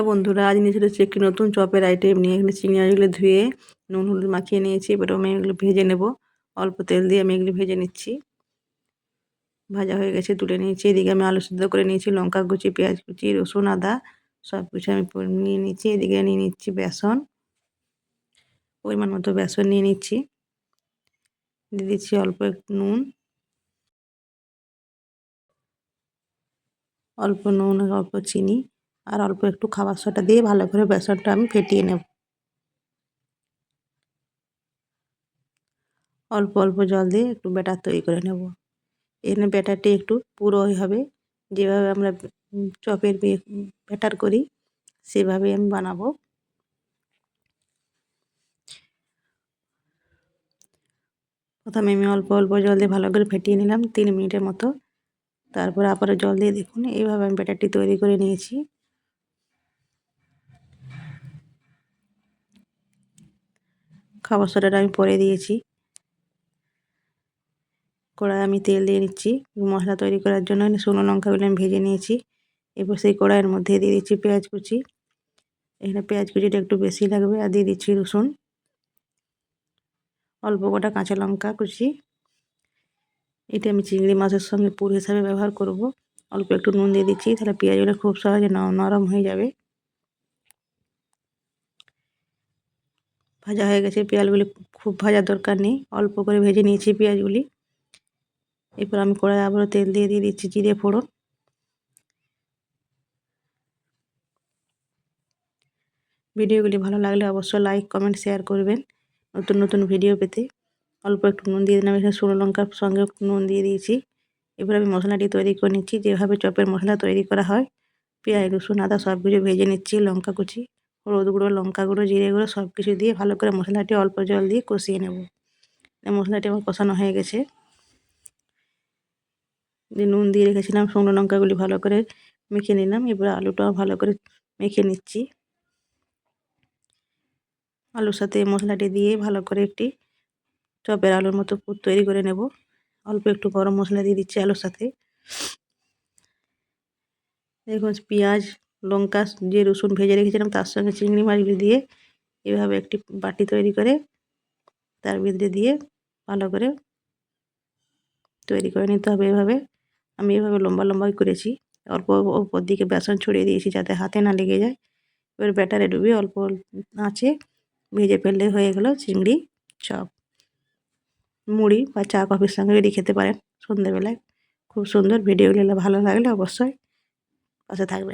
Hello বন্ধুরা, আজ নিয়ে চলে এসেছি একটি নতুন চপের আইটেম নিয়ে। এখানে চিংড়ি মাছগুলো ধুয়ে নুন হলুদ মাখিয়ে নিয়েছি, এবার আমি এগুলো ভেজে নেব। অল্প তেল দিয়ে আমি এগুলো ভেজে নিচ্ছি। ভাজা হয়ে গেছে, তুলে নিয়েছি। এদিকে আমি আলু সিদ্ধ করে নিয়েছি, লঙ্কা কুচি, পেঁয়াজ কুচি, রসুন, আদা সব কিছু আমি নিয়ে নিচ্ছি। এদিকে নিয়ে নিচ্ছি বেসন, পরিমাণ মতো বেসন নিয়ে নিচ্ছি। দিয়ে দিচ্ছি অল্প একটু নুন। অল্প নুন অল্প চিনি। আর অল্প একটু খাবার সোটা দিয়ে ভালো করে বেসনটা আমি ফেটিয়ে নেব। অল্প অল্প জল দিয়ে একটু ব্যাটার তৈরি করে নেব। এখানে ব্যাটারটি একটু পুরোই হবে। যেভাবে আমরা চপের ব্যাটার করি, সেভাবে আমি বানাবো। প্রথমে আমি অল্প অল্প জল দিয়ে ভালো করে ফেটিয়ে নিলাম তিন মিনিটের মতো। তারপরে আবার জল দিয়ে দেখুন, এইভাবে আমি ব্যাটারটি তৈরি করে নিয়েছি। খাবার সোডাটা আমি পরে দিয়েছি। কড়াই আমি তেল দিয়ে নিচ্ছি। মশলা তৈরি করার জন্য শুকনো লঙ্কাগুলো আমি ভেজে নিয়েছি। এরপর সেই কড়াইয়ের মধ্যে দিয়ে দিচ্ছি পেঁয়াজ কুচি। এখানে পেঁয়াজ কুচিটা একটু বেশি লাগবে আর দিয়ে দিচ্ছি রসুন। অল্প গোটা কাঁচা লঙ্কা কুচি। এটা আমি চিংড়ি মাছের সঙ্গে পুর হিসাবে ব্যবহার করব। অল্প একটু নুন দিয়ে দিচ্ছি, তাহলে পেঁয়াজগুলো খুব সহজে নরম হয়ে যাবে। ভাজা হয়ে গেছে, পেঁয়াজগুলি খুব ভাজার দরকার নেই। অল্প করে ভেজে নিয়েছি পেঁয়াজগুলি। এরপর আমি কড়াই আবারও তেল দিয়ে দিয়ে দিচ্ছি জিরে, ফোড়ন। ভিডিওগুলি ভালো লাগলে অবশ্যই লাইক, কমেন্ট, শেয়ার করবেন নতুন নতুন ভিডিও পেতে। অল্প একটু নুন দিয়ে দিলাম, এখানে শুকনো লঙ্কার সঙ্গে নুন দিয়ে দিয়েছি। এবার আমি মশলাটি তৈরি করে নিচ্ছি, যেভাবে চপের মশলা তৈরি করা হয়। পেঁয়াজ, রসুন, আদা সব কিছু ভেজে নিচ্ছি, লঙ্কা কুচি। হলুদ গুঁড়ো, লঙ্কা গুঁড়ো, জিরে গুঁড়ো সব কিছু দিয়ে ভালো করে মশলাটি অল্প জল দিয়ে কষিয়ে নেব। মশলাটি আমার কষানো হয়ে গেছে। দিয়ে নুন দিয়ে রেখেছিলাম শুকনো লঙ্কাগুলি ভালো করে মেখে নিলাম। এবার আলুটাও ভালো করে মেখে নিচ্ছি। আলুর সাথে মশলাটি দিয়ে ভালো করে একটি চপের আলুর মতো পুর তৈরি করে নেব। অল্প একটু গরম মশলা দিয়ে দিচ্ছি আলুর সাথে। দেখুন পেঁয়াজ লঙ্কা যে রসুন ভেজে রেখেছিলাম, তার সঙ্গে চিংড়ি মাছগুলি দিয়ে এভাবে একটি বাটি তৈরি করে তার ভিতরে দিয়ে ভালো করে তৈরি করে নিতে হবে এভাবে। আমি এভাবে লম্বা লম্বাই করেছি। অল্প ওপর দিকে বেসন ছড়িয়ে দিয়েছি যাতে হাতে না লেগে যায়। এবার ব্যাটারে ডুবিয়ে অল্প আঁচে ভেজে ফেললে হয়ে গেল চিংড়ি চপ। মুড়ি বা চা কফির সঙ্গে যদি খেতে পারেন সন্ধ্যেবেলায়, খুব সুন্দর ভিডিওগুলো ভালো লাগলে অবশ্যই পাশে থাকবে